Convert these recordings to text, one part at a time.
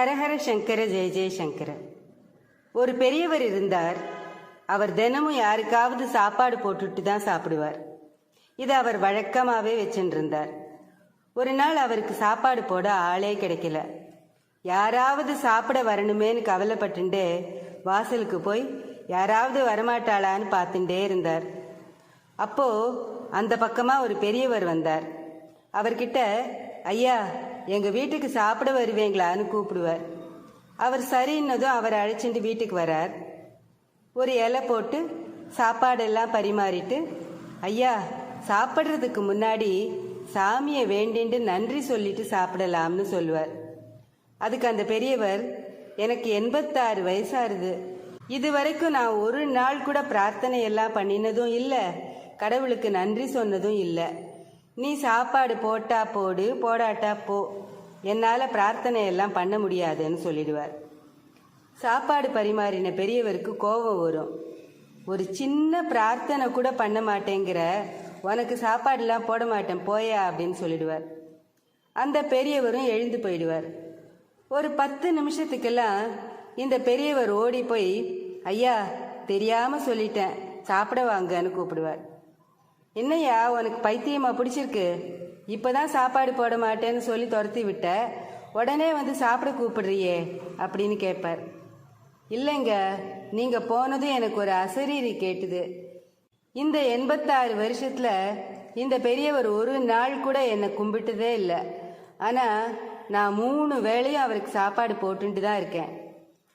ஹரஹர சங்கர ஜெய ஜெயசங்கர ஒரு பெரியவர் இருந்தார். அவர் தினமும் யாருக்காவது சாப்பாடு போட்டுட்டு தான் சாப்பிடுவார். இது அவர் வழக்கமாகவே வச்சுருந்தார். இருந்தார் ஒரு நாள் அவருக்கு சாப்பாடு போட ஆளே கிடைக்கல. யாராவது சாப்பிட வரணுமேன்னு கவலைப்பட்டுண்டே வாசலுக்கு போய் யாராவது வரமாட்டாளான்னு பார்த்துட்டே இருந்தார். அப்போ அந்த பக்கமாக ஒரு பெரியவர் வந்தார். அவர்கிட்ட ஐயா எங்க வீட்டுக்கு சாப்பிட வருவீங்களான்னு கூப்பிடுவார். அவர் சரின்னதும் அவர் அழைச்சிட்டு வீட்டுக்கு வரார். ஒரு இலை போட்டு சாப்பாடெல்லாம் பரிமாறிட்டு ஐயா சாப்பிட்றதுக்கு முன்னாடி சாமியை வேண்டிண்டு நன்றி சொல்லிட்டு சாப்பிடலாம்னு சொல்லுவார். அதுக்கு அந்த பெரியவர் எனக்கு எண்பத்தாறு வயசாகுது இது வரைக்கும் நான் ஒரு நாள் கூட பிரார்த்தனை எல்லாம் பண்ணினதும் இல்லை கடவுளுக்கு நன்றி சொன்னதும் இல்லை. நீ சாப்பாடு போட்டா போடு போடாட்டா போ. என்னால் பிரார்த்தனை எல்லாம் பண்ண முடியாதுன்னு சொல்லிடுவார். சாப்பாடு பரிமாறின பெரியவருக்கு கோபம் வரும். ஒரு சின்ன பிரார்த்தனை கூட பண்ண மாட்டேங்கிற உனக்கு சாப்பாடுலாம் போட மாட்டேன் போயா அப்படின்னு சொல்லிடுவார். அந்த பெரியவரும் எழுந்து போயிடுவார். ஒரு பத்து நிமிஷத்துக்கெல்லாம் இந்த பெரியவர் ஓடி போய் ஐயா தெரியாமல் சொல்லிட்டேன் சாப்பிட வாங்கன்னு கூப்பிடுவார். என்னய்யா உனக்கு பைத்தியமா பிடிச்சிருக்கு? இப்பதான் சாப்பாடு போட மாட்டேன்னு சொல்லி துரத்தி விட்ட உடனே வந்து சாப்பிட கூப்பிடுறியே அப்படின்னு கேட்பார் இல்லைங்க நீங்க போனதும் எனக்கு ஒரு அசரீரி கேட்டுது. இந்த எண்பத்தாறு வருஷத்துல இந்த பெரியவர் ஒரு நாள் கூட என்னை கும்பிட்டதே இல்லை. ஆனா நான் மூணு வேளையும் அவருக்கு சாப்பாடு போட்டுட்டு தான் இருக்கேன்.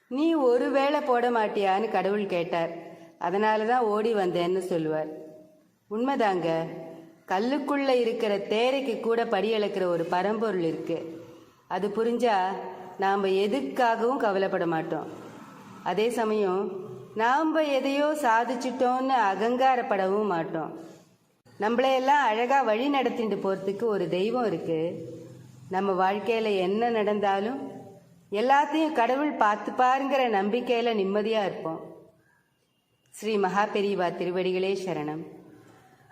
நீ ஒரு வேளை போட மாட்டியான்னு கடவுள் கேட்டார். அதனால தான் ஓடி வந்தேன்னு சொல்லுவார். உண்மைதாங்க. கல்லுக்குள்ள இருக்கிற தேரைக்கு கூட படி அளக்கிற ஒரு பரம்பொருள் இருக்கு. அது புரிஞ்சா நாம் எதுக்காகவும் கவலைப்பட மாட்டோம். அதே சமயம் நாம் எதையோ சாதிச்சிட்டோம்னு அகங்காரப்படவும் மாட்டோம். நம்மளையெல்லாம் அழகாக வழி நடத்திட்டு போகிறதுக்கு ஒரு தெய்வம் இருக்கு. நம்ம வாழ்க்கையில் என்ன நடந்தாலும் எல்லாத்தையும் கடவுள் பார்த்து பாருங்கிற நம்பிக்கையில் நிம்மதியாக இருப்போம். ஸ்ரீ மகாபெரிவா திருவடிகளே சரணம்.